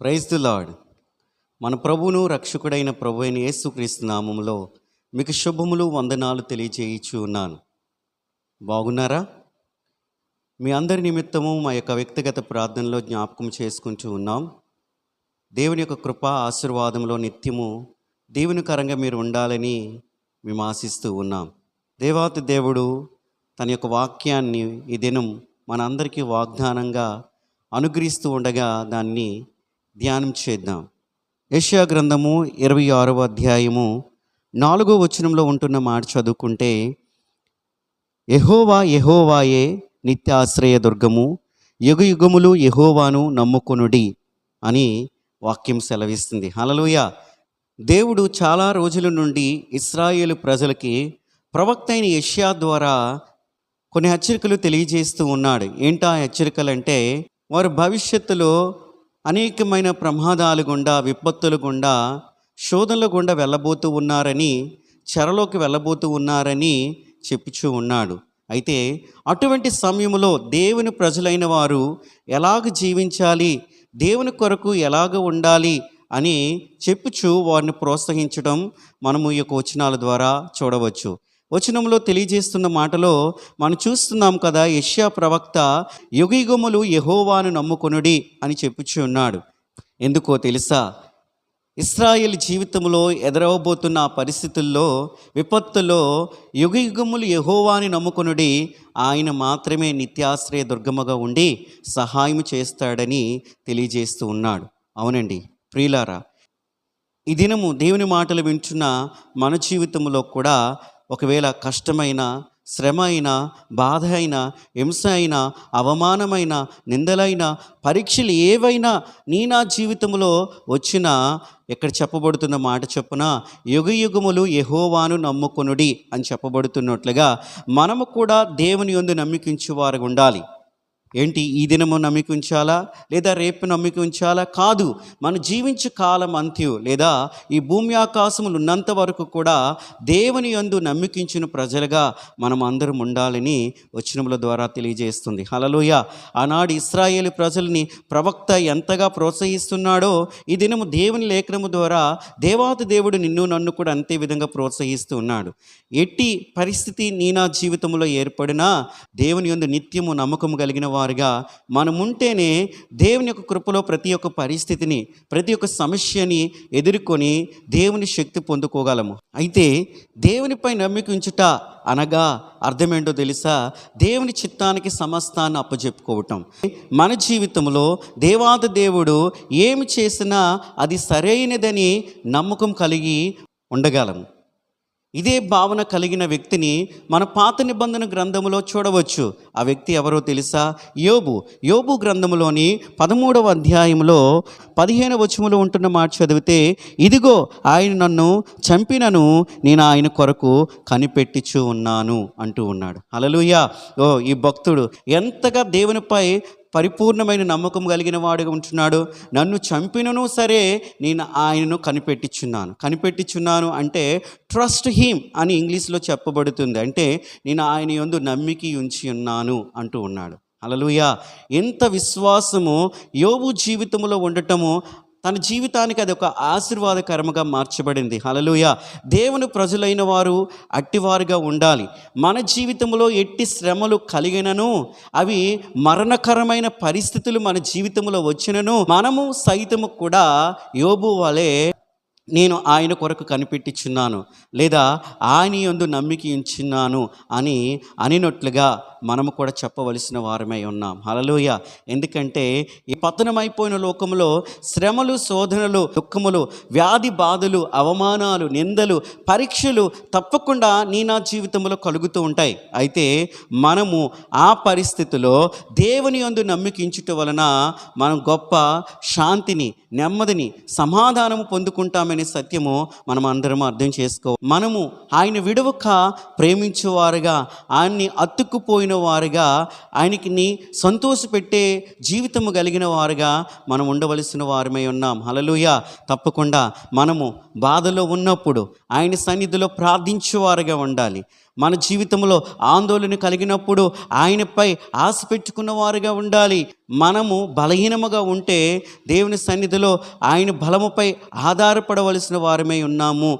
Praise the lord మన ప్రభువును రక్షకుడైన ప్రభు అయిన యేసుక్రీస్తు నామంలో మీకు శుభములు వందనాలు తెలియజేయచ్చు ఉన్నాను. బాగున్నారా? మీ అందరి నిమిత్తము మా యొక్క వ్యక్తిగత ప్రార్థనలో జ్ఞాపకం చేసుకుంటూ ఉన్నాం. దేవుని యొక్క కృప ఆశీర్వాదంలో నిత్యము దేవునికరంగా మీరు ఉండాలని మేము ఆశిస్తూ ఉన్నాం. దేవాతి దేవుడు తన యొక్క వాక్యాన్ని ఈ దినం మన అందరికీ వాగ్దానంగా అనుగ్రహిస్తూ ఉండగా దాన్ని ధ్యానం చేద్దాం. యశా గ్రంథము ఇరవై ఆరవ అధ్యాయము నాలుగో వచనంలో ఉంటున్న మాట చదువుకుంటే యహోవా యహోవాయే నిత్యాశ్రయ దుర్గము యుగ యుగములు యహోవాను నమ్ముకొనుడి అని వాక్యం సెలవిస్తుంది. హలలుయ దేవుడు చాలా రోజుల నుండి ఇస్రాయేలు ప్రజలకి ప్రవక్త అయిన యష్యా ద్వారా కొన్ని హెచ్చరికలు తెలియజేస్తూ ఉన్నాడు. ఏంటా హెచ్చరికలు అంటే వారు భవిష్యత్తులో అనేకమైన ప్రమాదాలు గుండా విపత్తులు గుండా శోధనల గుండా వెళ్ళబోతూ ఉన్నారని చెరలోకి వెళ్ళబోతూ ఉన్నారని చెప్పుచూ ఉన్నాడు. అయితే అటువంటి సమయంలో దేవుని ప్రజలైన వారు ఎలాగ జీవించాలి? దేవుని కొరకు ఎలాగ ఉండాలి? అని చెప్పుచూ వారిని ప్రోత్సహించడం మనము ఈ యొక్క వచనాల ద్వారా చూడవచ్చు. వచనంలో తెలియజేస్తున్న మాటలో మనం చూస్తున్నాం కదా యష్యా ప్రవక్త యుగిగుములు యహోవాను నమ్ముకొనుడి అని చెప్పుచు ఉన్నాడు. ఎందుకో తెలుసా? ఇస్రాయేల్ జీవితంలో ఎదురవబోతున్న పరిస్థితుల్లో విపత్తులో యుగయుగములు యహోవాని నమ్ముకొనుడి ఆయన మాత్రమే నిత్యాశ్రయ దుర్గముగా ఉండి సహాయం చేస్తాడని తెలియజేస్తూ ఉన్నాడు. అవునండి ప్రియులారా ఈ దినము దేవుని మాటలు వింటున్న మన జీవితంలో కూడా ఒకవేళ కష్టమైన శ్రమ అయినా బాధ అయినా హింస అయినా అవమానమైన నిందలైన పరీక్షలు ఏవైనా నీ నా జీవితంలో వచ్చినా ఇక్కడ చెప్పబడుతున్న మాట చొప్పున యుగ యుగములు యహోవాను నమ్ముకొనుడి అని చెప్పబడుతున్నట్లుగా మనము కూడా దేవుని యందు నమ్మికించు వారు ఉండాలి. ఏంటి ఈ దినము నమ్మిక ఉంచాలా? లేదా రేపు నమ్మిక ఉంచాలా? కాదు మన జీవించు కాలం అంత్యు లేదా ఈ భూమి ఆకాశములు ఉన్నంత వరకు కూడా దేవుని యందు నమ్మికించిన ప్రజలుగా మనం అందరం ఉండాలని వచనముల ద్వారా తెలియజేస్తుంది. హలలోయ ఆనాడు ఇస్రాయేల్ ప్రజల్ని ప్రవక్త ఎంతగా ప్రోత్సహిస్తున్నాడో ఈ దినము దేవుని లేఖనము ద్వారా దేవాతి దేవుడు నిన్ను నన్ను కూడా అంతే విధంగా ప్రోత్సహిస్తూ ఉన్నాడు. ఎట్టి పరిస్థితి నీ నా జీవితంలో ఏర్పడినా దేవుని యందు నిత్యము నమ్మకం కలిగిన వారుగా మనముంటేనే దేవుని యొక్క కృపలో ప్రతి ఒక్క పరిస్థితిని ప్రతి ఒక్క సమస్యని ఎదుర్కొని దేవుని శక్తి పొందుకోగలము. అయితే దేవునిపై నమ్మిక ఉంచుట అనగా అర్థమేంటో తెలుసా? దేవుని చిత్తానికి సమస్తాన్ని అప్పచెప్పుకోవటం మన జీవితంలో దేవాద దేవుడు ఏమి చేసినా అది సరైనదని నమ్మకం కలిగి ఉండగలము. ఇదే భావన కలిగిన వ్యక్తిని మన పాత నిబంధన గ్రంథములో చూడవచ్చు. ఆ వ్యక్తి ఎవరో తెలుసా? యోబు. యోబు గ్రంథములోని పదమూడవ అధ్యాయంలో పదిహేను వచములు ఉంటున్న మాట చదివితే ఇదిగో ఆయన నన్ను చంపినను నేను ఆయన కొరకు కనిపెట్టిచూ ఉన్నాను అంటూ ఉన్నాడు. అలలుయ్యా ఓ ఈ భక్తుడు ఎంతగా దేవునిపై పరిపూర్ణమైన నమ్మకం కలిగిన వాడుగా ఉంటున్నాడు. నన్ను చంపినను సరే నేను ఆయనను కనిపెట్టిచున్నాను. కనిపెట్టిచున్నాను అంటే ట్రస్ట్ హీమ్ అని ఇంగ్లీష్లో చెప్పబడుతుంది. అంటే నేను ఆయన యందు నమ్మికి ఉంచి ఉన్నాను అంటూ ఉన్నాడు. అలలుయ ఎంత విశ్వాసము యోబు జీవితంలో ఉండటము తన జీవితానికి అది ఒక ఆశీర్వాదకరముగా మార్చబడింది. హలలుయ దేవుని ప్రజలైన వారు అట్టివారుగా ఉండాలి. మన జీవితంలో ఎట్టి శ్రమలు కలిగినను అవి మరణకరమైన పరిస్థితులు మన జీవితంలో వచ్చినను మనము సైతము కూడా యోబు వలె నేను ఆయన కొరకు కనిపెట్టిచున్నాను లేదా ఆయన యందు నమ్మిక ఉంచున్నాను అని అనినట్లుగా మనము కూడా చెప్పవలసిన వారమై ఉన్నాం. హలలుయ ఎందుకంటే ఈ పతనమైపోయిన లోకంలో శ్రమలు శోధనలు దుఃఖములు వ్యాధి బాధలు అవమానాలు నిందలు పరీక్షలు తప్పకుండా నీ నా జీవితంలో కలుగుతూ ఉంటాయి. అయితే మనము ఆ పరిస్థితిలో దేవుని యందు నమ్మికించుట వలన మనం గొప్ప శాంతిని నెమ్మదిని సమాధానము పొందుకుంటామనే సత్యము మనం అందరం అర్థం చేసుకో మనము ఆయన విడవక ప్రేమించేవారుగా ఆయన్ని వారుగా ఆయనకి సంతోషపెట్టే జీవితము కలిగిన వారుగా మనం ఉండవలసిన వారమై ఉన్నాం. హలలుయ తప్పకుండా మనము బాధలో ఉన్నప్పుడు ఆయన సన్నిధిలో ప్రార్థించేవారుగా ఉండాలి. మన జీవితంలో ఆందోళన కలిగినప్పుడు ఆయనపై ఆశ పెట్టుకున్న వారుగా ఉండాలి. మనము బలహీనముగా ఉంటే దేవుని సన్నిధిలో ఆయన బలముపై ఆధారపడవలసిన వారమై ఉన్నాము.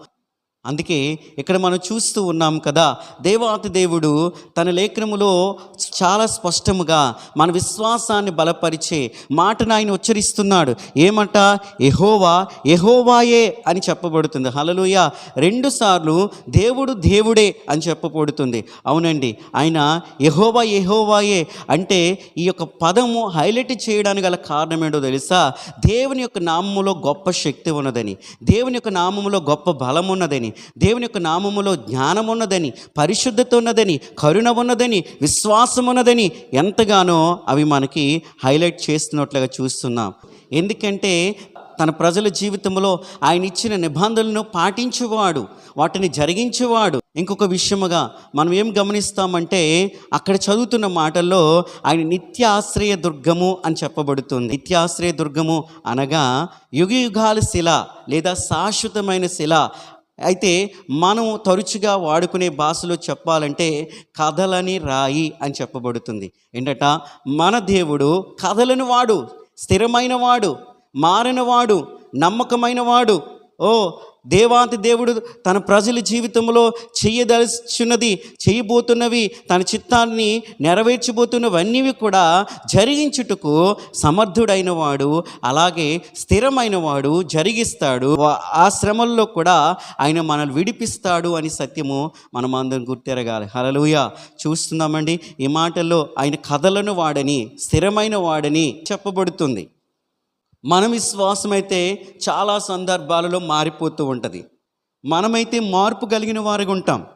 అందుకే ఇక్కడ మనం చూస్తూ ఉన్నాం కదా దేవాతి దేవుడు తన లేఖనములో చాలా స్పష్టముగా మన విశ్వాసాన్ని బలపరిచే మాటను ఆయన ఉచ్చరిస్తున్నాడు. ఏమంట? ఎహోవా ఎహోవాయే అని చెప్పబడుతుంది. హలలుయ రెండు సార్లు దేవుడు దేవుడే అని చెప్పబడుతుంది. అవునండి ఆయన ఎహోవా ఎహోవాయే అంటే ఈ యొక్క పదము హైలైట్ చేయడానికి గల కారణం ఏంటో తెలుసా? దేవుని యొక్క నామములో గొప్ప శక్తి ఉన్నదని దేవుని యొక్క నామములో గొప్ప బలం ఉన్నదని దేవుని యొక్క నామములో జ్ఞానం ఉన్నదని పరిశుద్ధత ఉన్నదని కరుణ ఉన్నదని విశ్వాసం ఉన్నదని ఎంతగానో అవి మనకి హైలైట్ చేస్తున్నట్లుగా చూస్తున్నాం. ఎందుకంటే తన ప్రజల జీవితంలో ఆయన ఇచ్చిన నిబంధనలను పాటించేవాడు వాటిని జరిగించేవాడు. ఇంకొక విషయముగా మనం ఏం గమనిస్తామంటే అక్కడ చదువుతున్న మాటల్లో ఆయన నిత్యాశ్రయ దుర్గము అని చెప్పబడుతుంది. నిత్యాశ్రయ దుర్గము అనగా యుగ యుగాల శిల లేదా శాశ్వతమైన శిల అయితే మనం తరచుగా వాడుకునే భాషలో చెప్పాలంటే కథలని రాయి అని చెప్పబడుతుంది. ఏంటట? మన దేవుడు కథలను వాడు స్థిరమైన వాడు మారినవాడు నమ్మకమైన వాడు ఓ దేవాంతి దేవుడు తన ప్రజల జీవితంలో చేయదలుచున్నది చేయబోతున్నవి తన చిత్తాన్ని నెరవేర్చబోతున్నవన్నీ కూడా జరిగించుటకు సమర్థుడైన వాడు అలాగే స్థిరమైన వాడు జరిగిస్తాడు. ఆ శ్రమల్లో కూడా ఆయన మనల్ని విడిపిస్తాడు అని సత్యము మనం అందరం గుర్తెరగాలి. హలలుయ చూస్తున్నామండి ఈ మాటల్లో ఆయన కథలను వాడని స్థిరమైన వాడని చెప్పబడుతుంది. మన విశ్వాసం అయితే చాలా సందర్భాలలో మారిపోతూ ఉంటుంది. మనమైతే మార్పు కలిగిన వారిగా ఉంటాం.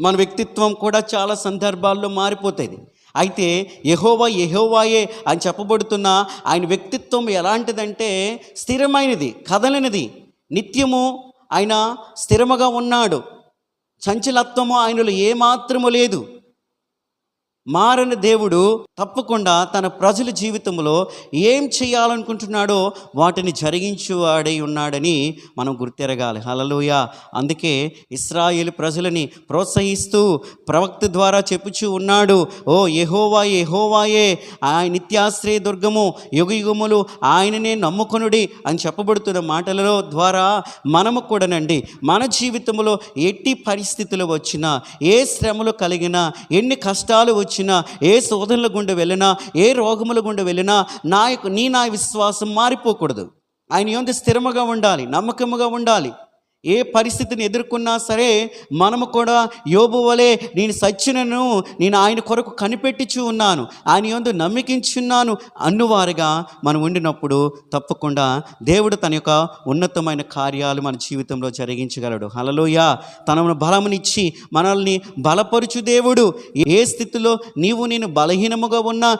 మన వ్యక్తిత్వం కూడా చాలా సందర్భాల్లో మారిపోతుంది. అయితే యహోవా యహోవాయే అని చెప్పబడుతున్న ఆయన వ్యక్తిత్వం ఎలాంటిదంటే స్థిరమైనది కదలనిది. నిత్యము ఆయన స్థిరముగా ఉన్నాడు. చంచలత్వము ఆయనలో ఏమాత్రము లేదు. మారని దేవుడు తప్పకుండా తన ప్రజల జీవితంలో ఏం చేయాలనుకుంటున్నాడో వాటిని జరిగించువాడై ఉన్నాడని మనం గుర్తెరగాలి. హలలోయ అందుకే ఇస్రాయేల్ ప్రజలని ప్రోత్సహిస్తూ ప్రవక్త ద్వారా చెప్పుచూ ఉన్నాడు ఓ ఎహోవా యహోవాయే ఆయన నిత్యాశ్రయ దుర్గము యుగయుగములు ఆయననే నమ్ముకొనుడి అని చెప్పబడుతున్న మాటలలో ద్వారా మనము కూడానండి మన జీవితంలో ఎట్టి పరిస్థితులు వచ్చినా ఏ శ్రమలు కలిగినా ఎన్ని కష్టాలు వచ్చినా ఏ శోధనల గుండా వెళ్ళినా ఏ రోగముల గుండా వెళ్ళినా నా యొక్క నీ నా విశ్వాసం మారిపోకూడదు. ఆయన యొంద స్థిరముగా ఉండాలి నమ్మకముగా ఉండాలి. ఏ పరిస్థితిని ఎదుర్కొన్నా సరే మనము కూడా యోబు వలె నేను సచ్చినను నేను ఆయన కొరకు కనిపెట్టిచు ఉన్నాను. ఆయన యందు నమ్మికించున్నాను అన్నువారుగా మనం ఉండినప్పుడు తప్పకుండా దేవుడు తన యొక్క ఉన్నతమైన కార్యాలు మన జీవితంలో జరిగించగలడు. హలలోయ తనను బలమునిచ్చి మనల్ని బలపరుచు దేవుడు. ఏ స్థితిలో నీవు నేను బలహీనముగా ఉన్నా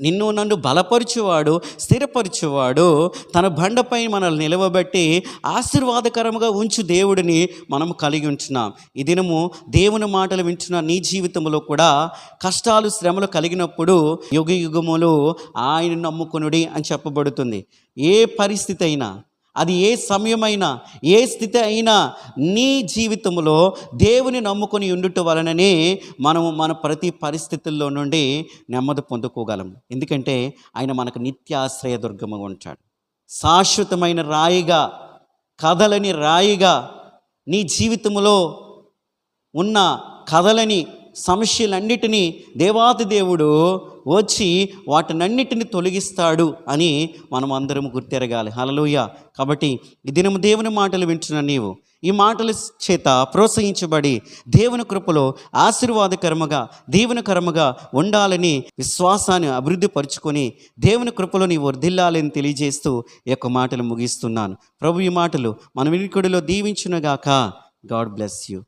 నిన్ను నన్ను బలపరచువాడు స్థిరపరచువాడు తన బండపై మనల్ని నిలవబెట్టి ఆశీర్వాదకరముగా ఉంచు దేవుడిని మనం కలిగి ఉంటున్నాం. ఈ దినము దేవుని మాటలు వింటున్న నీ జీవితంలో కూడా కష్టాలు శ్రమలు కలిగినప్పుడు యుగ యుగములు ఆయన నమ్ముకునుడి అని చెప్పబడుతుంది. ఏ పరిస్థితి అయినా అది ఏ సమయమైనా ఏ స్థితి అయినా నీ జీవితంలో దేవుని నమ్ముకొని ఉండుట వలననే మనము మన ప్రతి పరిస్థితుల్లో నుండి నెమ్మది పొందుకోగలం. ఎందుకంటే ఆయన మనకు నిత్యాశ్రయ దుర్గముగా ఉంటాడు శాశ్వతమైన రాయిగా కథలని రాయిగా నీ జీవితంలో ఉన్న కథలని సమస్యలన్నిటినీ దేవాతి దేవుడు వచ్చి వాటినన్నిటిని తొలగిస్తాడు అని మనం అందరం గుర్తెరగాలి. హలలోయ కాబట్టి ఈ దినము దేవుని మాటలు వింటున్న నీవు ఈ మాటల చేత ప్రోత్సహించబడి దేవుని కృపలో ఆశీర్వాదకరముగా దీవెనకరముగా ఉండాలని విశ్వాసాన్ని అభివృద్ధి పరుచుకొని దేవుని కృపలో నీ వర్ధిల్లాలని తెలియజేస్తూ ఈ యొక్క మాటలు ముగిస్తున్నాను. ప్రభు ఈ మాటలు మన వినికుడిలో దీవించునుగాక. God bless you.